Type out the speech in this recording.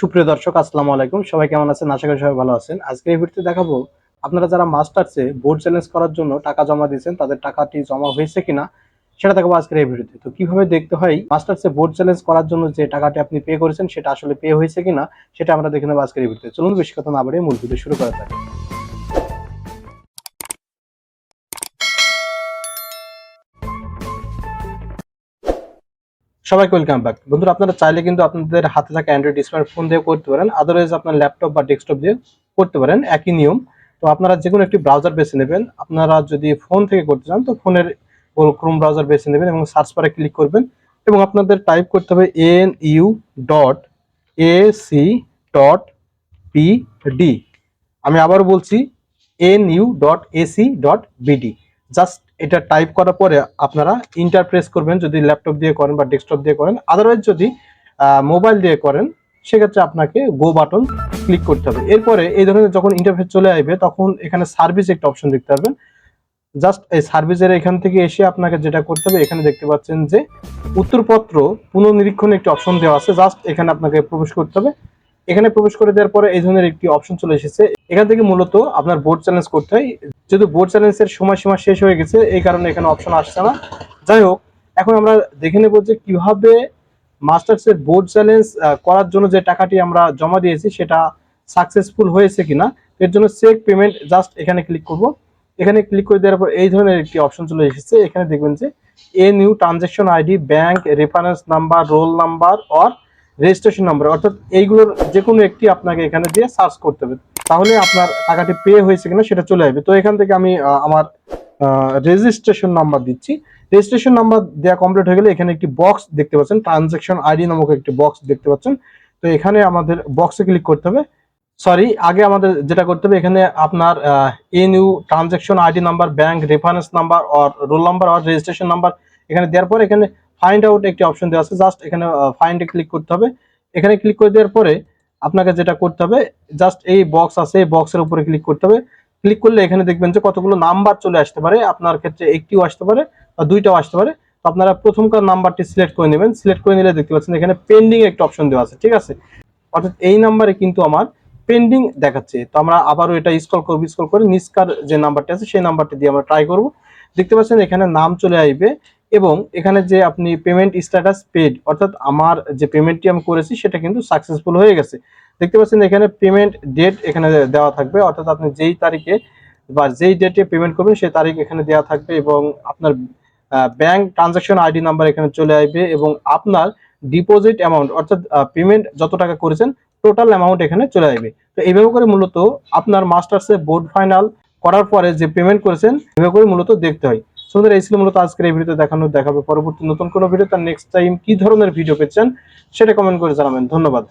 সুপ্রিয় দর্শক, আসসালামু আলাইকুম। সবাই কেমন আছেন? আশা করি সবাই ভালো আছেন। আজকে এই ভিডিওতে দেখাবো, আপনারা যারা মাস্টার্সে বোর্ড চ্যালেঞ্জ করার জন্য টাকা জমা দিয়েছেন, তাদের টাকাটি জমা হয়েছে কিনা, সেটা দেখাবো আজকের এই ভিডিওতে। তো কীভাবে দেখতে হয়, মাস্টার্সে বোর্ড চ্যালেঞ্জ করার জন্য যে টাকাটি আপনি পে করেছেন, সেটা আসলে পে হয়েছে কিনা, সেটা আমরা দেখে নেব আজকের এই ভিডিওতে। চলুন, বেশি কথা না বাড়িয়ে মূল ভিডিও শুরু করা যাক। সবাইকে ওয়েলকাম ব্যাক বন্ধুরা, আপনারা চাইলে কিন্তু আপনাদের হাতে থাকা অ্যান্ড্রয়েড স্মার্টফোন দিয়ে করতে পারেন আদারওয়াইজ আপনার ল্যাপটপ বা ডেস্কটপ দিয়ে করতে পারেন, একই নিয়ম। তো আপনারা যে কোনো একটি ব্রাউজার বেছে নেবেন। আপনারা যদি ফোন থেকে করতে চান, তো ফোনের ক্রোম ব্রাউজার বেছে নেবেন এবং সার্চ বারে ক্লিক করবেন এবং আপনাদের টাইপ করতে হবে N U dot A C dot P D আমি আবার বলছি N U dot AC dot BD just এটা টাইপ করার পরে আপনারা ইন্টারপ্রেস করবেন, যদি ল্যাপটপ দিয়ে করেন বা ডেস্কটপ দিয়ে করেন। আদারওয়াইজ যদি মোবাইল দিয়ে করেন, সেক্ষেত্রে আপনাকে গো বাটন ক্লিক করতে হবে। এরপরে এই ধরনের যখন ইন্টারফেস চলে আসবে, তখন এখানে সার্ভিস একটা অপশন দেখতে পারবেন। জাস্ট এই সার্ভিসের এখান থেকে এসে আপনাকে যেটা করতে হবে, এখানে দেখতে পাচ্ছেন যে উত্তরপত্র পুনঃনিরীক্ষণ একটি অপশন দেওয়া আছে। জাস্ট এখানে আপনাকে প্রবেশ করতে হবে। এখানে প্রবেশ করে দেওয়ার পরে এই ধরনের একটি অপশন চলে এসেছে। এখান থেকে মূলত আপনার বোর্ড চ্যালেঞ্জ করতে হয়। যেহেতু বোর্ড চ্যালেঞ্জের সময়সীমা শেষ হয়ে গেছে, এই কারণে এখানে অপশন আসছে না। যাই হোক, এখন আমরা দেখে নেব যে কীভাবে মাস্টার্সের বোর্ড চ্যালেঞ্জ করার জন্য যে টাকাটি আমরা জমা দিয়েছি, সেটা সাকসেসফুল হয়েছে কিনা, এর জন্য চেক পেমেন্ট জাস্ট এখানে ক্লিক করব। এখানে ক্লিক করে দেওয়ার পর এই ধরনের একটি অপশন চলে এসেছে। এখানে দেখবেন যে a new transaction ID bank reference number roll number or registration number অর্থাৎ এইগুলোর যে কোনো একটি আপনাকে এখানে দিয়ে সার্চ করতে হবে। তাহলে আপনার টাকাটি পে হয়েছে কিনা সেটা চলে আসবে। তো এখান থেকে আমি আমার রেজিস্ট্রেশন নাম্বার দিচ্ছি। রেজিস্ট্রেশন নাম্বার দেওয়া কমপ্লিট হয়ে গেলে এখানে একটি বক্স দেখতে পাচ্ছেন। ট্রানজ্যাকশন আইডি নামক একটি বক্স দেখতে পাচ্ছেন। তো এখানে আমাদের বক্সে ক্লিক করতে হবে। সরি আগে আমাদের যেটা করতে হবে, এখানে আপনার a new transaction ID number bank reference number or roll number or registration number এখানে দেওয়ার পর এখানে ফাইন্ড আউট একটি অপশন দেওয়া আছে। জাস্ট এখানে ফাইন্ডে ক্লিক করতে হবে। এখানে ক্লিক করে দেওয়ার পরে আপনাকে যেটা করতে হবে জাস্ট এই বক্স আছে, এই বক্সের উপরে ক্লিক করতে হবে। ক্লিক করলে এখানে দেখবেন যে কতগুলো নাম্বার চলে আসতে পারে। আপনার ক্ষেত্রে একটিও আসতে পারে বা দুইটাও আসতে পারে। তো আপনারা প্রথমকার নাম্বারটি সিলেক্ট করে নেবেন। সিলেক্ট করে নিলে দেখতে পাচ্ছেন এখানে পেন্ডিং একটা অপশন দেওয়া আছে, ঠিক আছে? অর্থাৎ এই নাম্বারে কিন্তু আমার পেন্ডিং দেখাচ্ছে। তো আমরা আবারও এটা স্ক্রল করব স্ক্রল করে নিস্কার যে নাম্বারটি আছে, সেই নাম্বারটি দিয়ে আমরা ট্রাই করব। দেখতে পাচ্ছেন এখানে নাম চলে আসবে। এবং এখানে যে আপনি পেমেন্ট স্ট্যাটাস পেড অর্থাৎ আমার যে পেমেন্টটি আমি করেছি, সেটা কিন্তু সাকসেসফুল হয়ে গেছে। দেখতে পাচ্ছেন এখানে পেমেন্ট ডেট এখানে দেওয়া থাকবে, অর্থাৎ আপনি যেই তারিখে বা যেই ডেটে পেমেন্ট করবেন, সেই তারিখ এখানে দেওয়া থাকবে এবং আপনার ব্যাংক ট্রানজাকশন আইডি নাম্বার এখানে চলে আসবে এবং আপনার ডিপোজিট অ্যামাউন্ট অর্থাৎ পেমেন্ট যত টাকা করেছেন টোটাল অ্যামাউন্ট এখানে চলে আসবে। তো এইভাবে করে মূলত আপনার মাস্টার্সে বোর্ড ফাইনাল করার পরে যে পেমেন্ট করেছেন এভাবে করে মূলত দেখতে হয়। সুন্দর এই ছিল মূলত আজকের এই ভিডিওতে দেখানো, দেখাবে। পরবর্তী নতুন কোনো ভিডিও তার নেক্সট টাইম কি ধরনের ভিডিও পেয়েছেন, সেটা কমেন্ট করে জানাবেন। ধন্যবাদ।